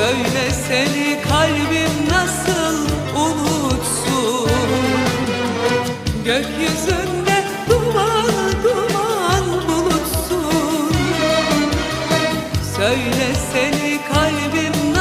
Söyle seni kalbim nasıl unutsun? Gökyüzünde duman duman bulutsun. Söyle seni kalbim nasıl